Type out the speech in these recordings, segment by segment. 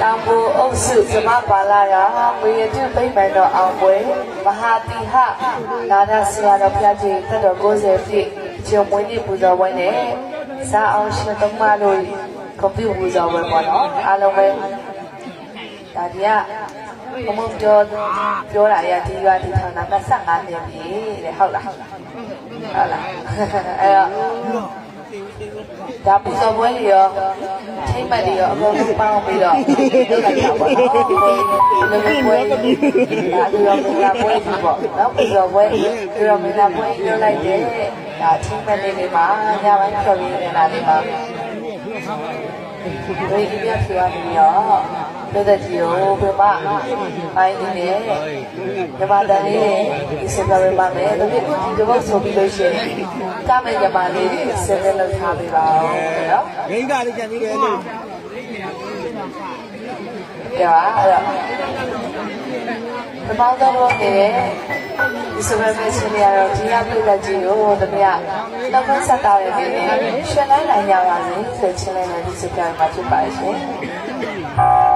တောင်ဘူအုပ်စုဇမပါလာရာငွေရတုပိမှန်တော်အောင်ပွဲမဟာတိဟနာဒဆရာတော်ဘုရားကြီးတက်တော်90ပြည့်ကျုံမွေးနေ့ပူဇော်ပွဲနဲ့ဇာအောင်ရှင်သုံးပါးတို့ကွန်ပျူတာပူဇော်ပွဲပေါ့နော်အားလုံးပဲဒါဒီကဘုံဘုံပြောပြောတာရဒီရွာဒီထောင်တာ25နှစ်ပြီတဲ့ဟုတ်လားဟုတ်လားအဲ့တော့ ဒါပူဇော်ပွဲတွေရောထိမ့်မှတ်တွေရောအကုန်လုံးပေါင်းပြီးတော့လုပ်လိုက်တာပေါ့နော်ဒီလိုမျိုးပွဲဒါဒီရောမင်္ဂလာပွဲကြီးပေါ့နော်ပူဇော်ပွဲဒီရောမင်္ဂလာပွဲလုပ်လိုက်တယ်ဒါထိမ့်မှတ်လေးတွေမှာညပိုင်းဖြော်ပြီးနေတာတွေမှာဒီဒီပြဖြော်နေရောလ က်သက်ကြီးကိုပြမပိုင်းနေတယ်ဓမ္မတန်လေးဒီစင်ပြပေးပါမယ်ဒါပေမဲ့ဒီဘောဆိုပြီးလို့ရှိရင်ကမယ်ဓမ္မလေးစင်လက်လောက်ထားပေးပါဦးနော်ဂိမ်းကလေးကြံသေးတယ်လို့ကြပါအဲ့တော့ပမောင်းတော့နေတဲ့ဒီစပယ်မဲ့ရှင်တွေကတော့ဒီကပြည်သက်ကြီးကိုတမယနောက်ဆုံးဆက်တာရနေတယ်ရှင်လိုက်နိုင်ကြပါစေဆိုချင်းလိုက်တဲ့ဒီစကားမှာဖြစ်ပါရှင်ရှင်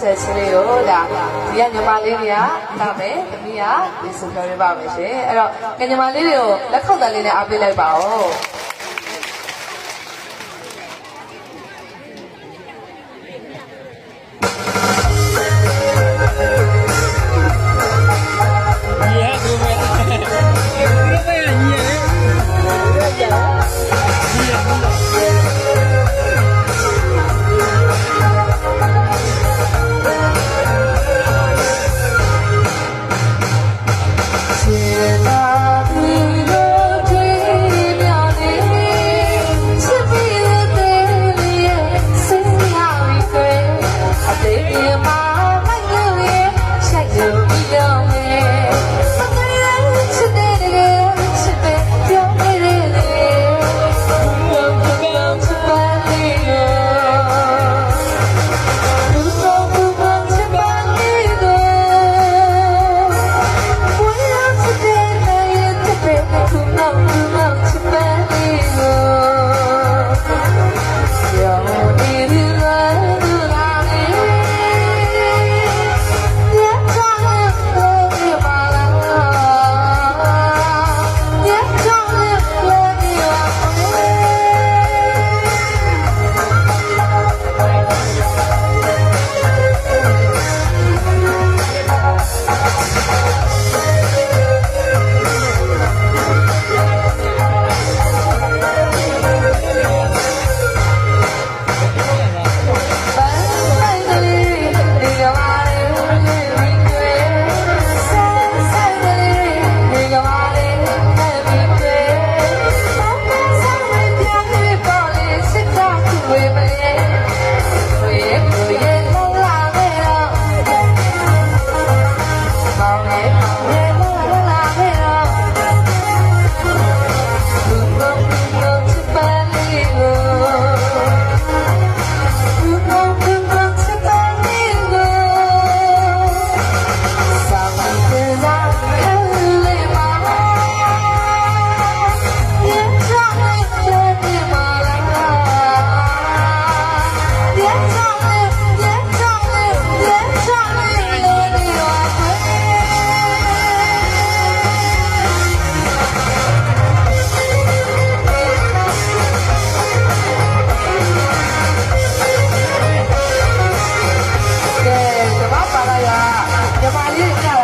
ဆယ်ချင်းလေးကိုဒါဒီကညီမလေးတွေကဒါပဲတမီးကဒီစပြောရပါမယ်ရှင်အဲ့တော့ညီမလေးတွေကိုလက်ခုပ်တန်လေးနဲ့အားပေးလိုက်ပါဦး Valeta.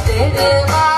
तेरे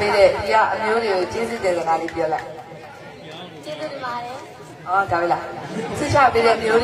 ပေးတဲ့ပြအမျိုးတွေကိုကျေးဇူးတင်စကားလေးပြောလိုက်ကျေးဇူးတင်ပါတယ်အော်ဒါပဲလားဆစ်ချပေးတဲ့မျိုး